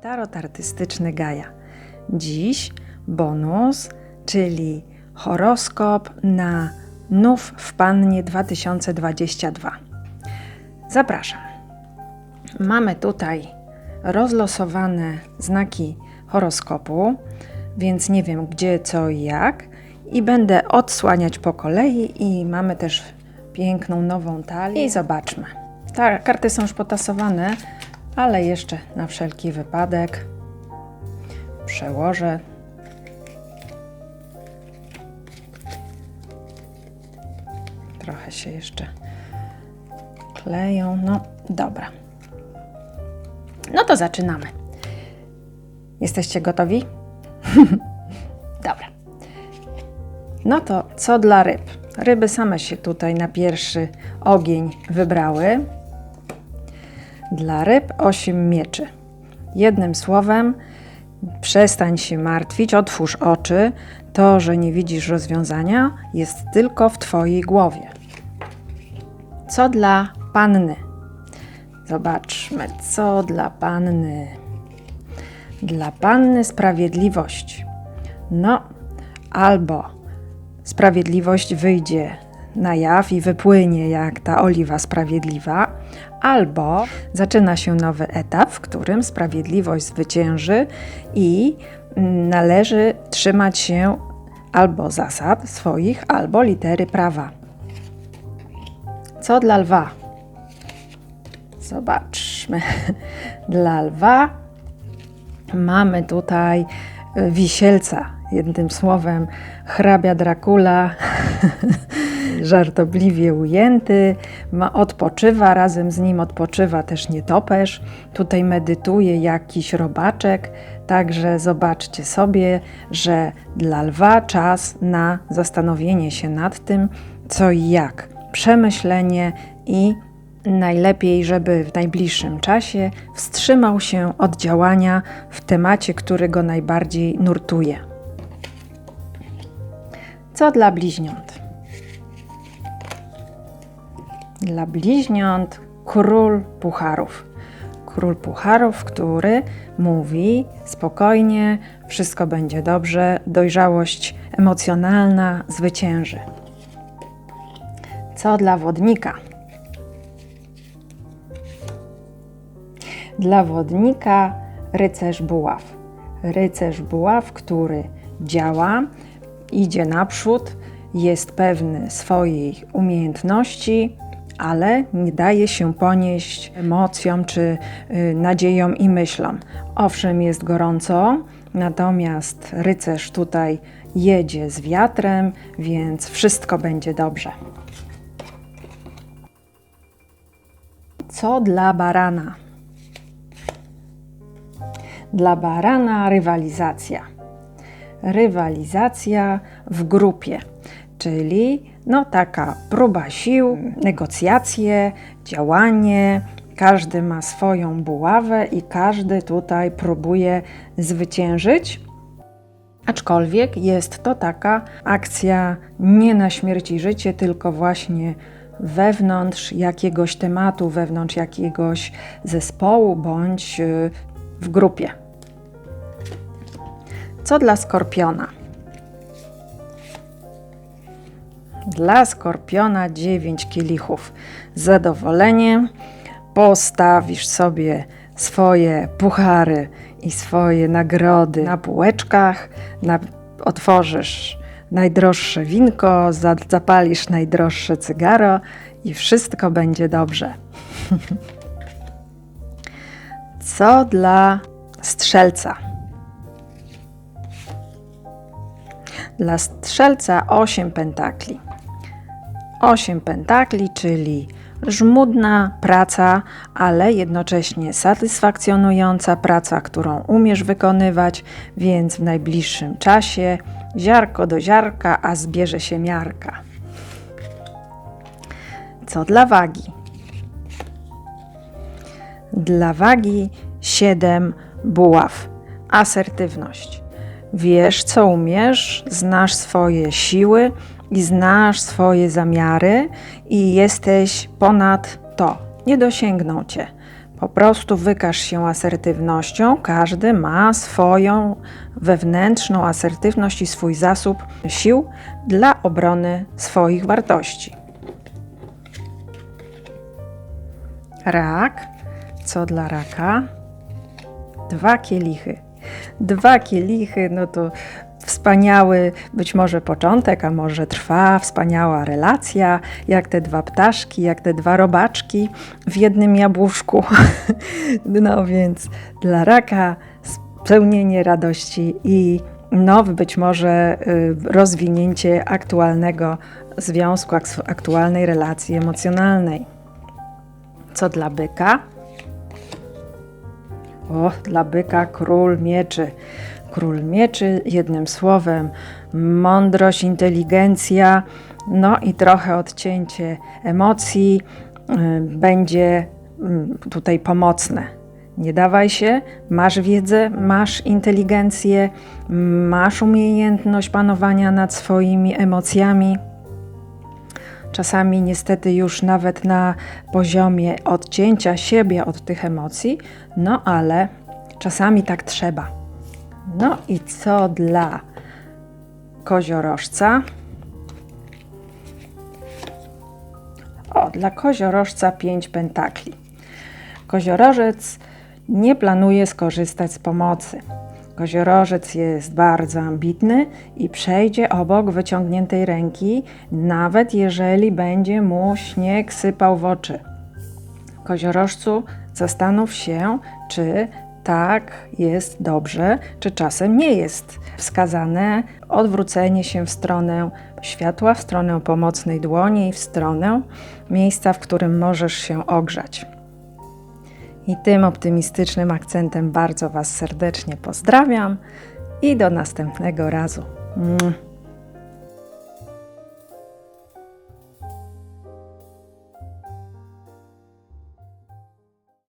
Tarot artystyczny Gaja. Dziś bonus, czyli horoskop na Nów w Pannie 2022. Zapraszam. Mamy tutaj rozlosowane znaki horoskopu, więc nie wiem gdzie, co i jak. I będę odsłaniać po kolei i mamy też piękną nową talię. I zobaczmy. Ta, karty są już potasowane, ale jeszcze na wszelki wypadek przełożę. Trochę się jeszcze kleją. No dobra. No to zaczynamy. Jesteście gotowi? Dobra. No to co dla ryb? Ryby same się tutaj na pierwszy ogień wybrały. Dla ryb 8 mieczy. Jednym słowem, przestań się martwić, otwórz oczy. To, że nie widzisz rozwiązania, jest tylko w Twojej głowie. Co dla panny? Zobaczmy, co dla panny. Dla panny sprawiedliwość. No, albo sprawiedliwość wyjdzie na jaw i wypłynie jak ta oliwa sprawiedliwa, albo zaczyna się nowy etap, w którym sprawiedliwość zwycięży i należy trzymać się albo zasad swoich, albo litery prawa. Co dla lwa? Zobaczmy. Dla lwa mamy tutaj y, wisielca. Jednym słowem, hrabia Dracula, żartobliwie ujęty, ma, odpoczywa, razem z nim odpoczywa też nietoperz. Tutaj medytuje jakiś robaczek, także zobaczcie sobie, że dla lwa czas na zastanowienie się nad tym, co i jak, przemyślenie i Najlepiej, żeby w najbliższym czasie wstrzymał się od działania w temacie, który go najbardziej nurtuje. Co dla bliźniąt? Dla bliźniąt król pucharów. Król pucharów, który mówi spokojnie, wszystko będzie dobrze, dojrzałość emocjonalna zwycięży. Co dla wodnika? Dla wodnika rycerz buław. Rycerz buław, który działa, idzie naprzód, jest pewny swojej umiejętności, ale nie daje się ponieść emocjom czy y, nadziejom i myślom. Owszem, jest gorąco, natomiast rycerz tutaj jedzie z wiatrem, więc wszystko będzie dobrze. Co dla barana? Dla barana rywalizacja. Rywalizacja w grupie, czyli no taka próba sił, negocjacje, działanie. Każdy ma swoją buławę i każdy tutaj próbuje zwyciężyć. Aczkolwiek jest to taka akcja nie na śmierć i życie, tylko właśnie wewnątrz jakiegoś tematu, wewnątrz jakiegoś zespołu bądź y, w grupie. Co dla skorpiona? Dla skorpiona 9 kielichów. Zadowolenie. Postawisz sobie swoje puchary i swoje nagrody na półeczkach, na, otworzysz najdroższe winko, zapalisz najdroższe cygaro i wszystko będzie dobrze. Co dla strzelca? Dla strzelca 8 pentakli. 8 pentakli, czyli żmudna praca, ale jednocześnie satysfakcjonująca praca, którą umiesz wykonywać, więc w najbliższym czasie ziarko do ziarka, a zbierze się miarka. Co dla wagi? Dla wagi 7 buław. Asertywność. Wiesz, co umiesz, znasz swoje siły i znasz swoje zamiary i jesteś ponad to. Nie dosięgną cię. Po prostu wykaż się asertywnością. Każdy ma swoją wewnętrzną asertywność i swój zasób sił dla obrony swoich wartości. Rak. Co dla raka? Dwa kielichy. Dwa kielichy, no to wspaniały być może początek, a może trwa wspaniała relacja, jak te dwa ptaszki, jak te dwa robaczki w jednym jabłuszku. No więc dla raka spełnienie radości i no, być może y, rozwinięcie aktualnego związku, aktualnej relacji emocjonalnej. Co dla byka? O, dla byka król mieczy. Król mieczy, jednym słowem, mądrość, inteligencja, no i trochę odcięcie emocji y, będzie y, tutaj pomocne. Nie dawaj się, masz wiedzę, masz inteligencję, masz umiejętność panowania nad swoimi emocjami. Czasami niestety już nawet na poziomie odcięcia siebie od tych emocji, no ale czasami tak trzeba. No i co dla koziorożca? O, dla koziorożca pięć pentakli. Koziorożec nie planuje skorzystać z pomocy. Koziorożec jest bardzo ambitny i przejdzie obok wyciągniętej ręki, nawet jeżeli będzie mu śnieg sypał w oczy. Koziorożcu, zastanów się, czy tak jest dobrze, czy czasem nie jest wskazane odwrócenie się w stronę światła, w stronę pomocnej dłoni w stronę miejsca, w którym możesz się ogrzać. I tym optymistycznym akcentem bardzo Was serdecznie pozdrawiam i do następnego razu.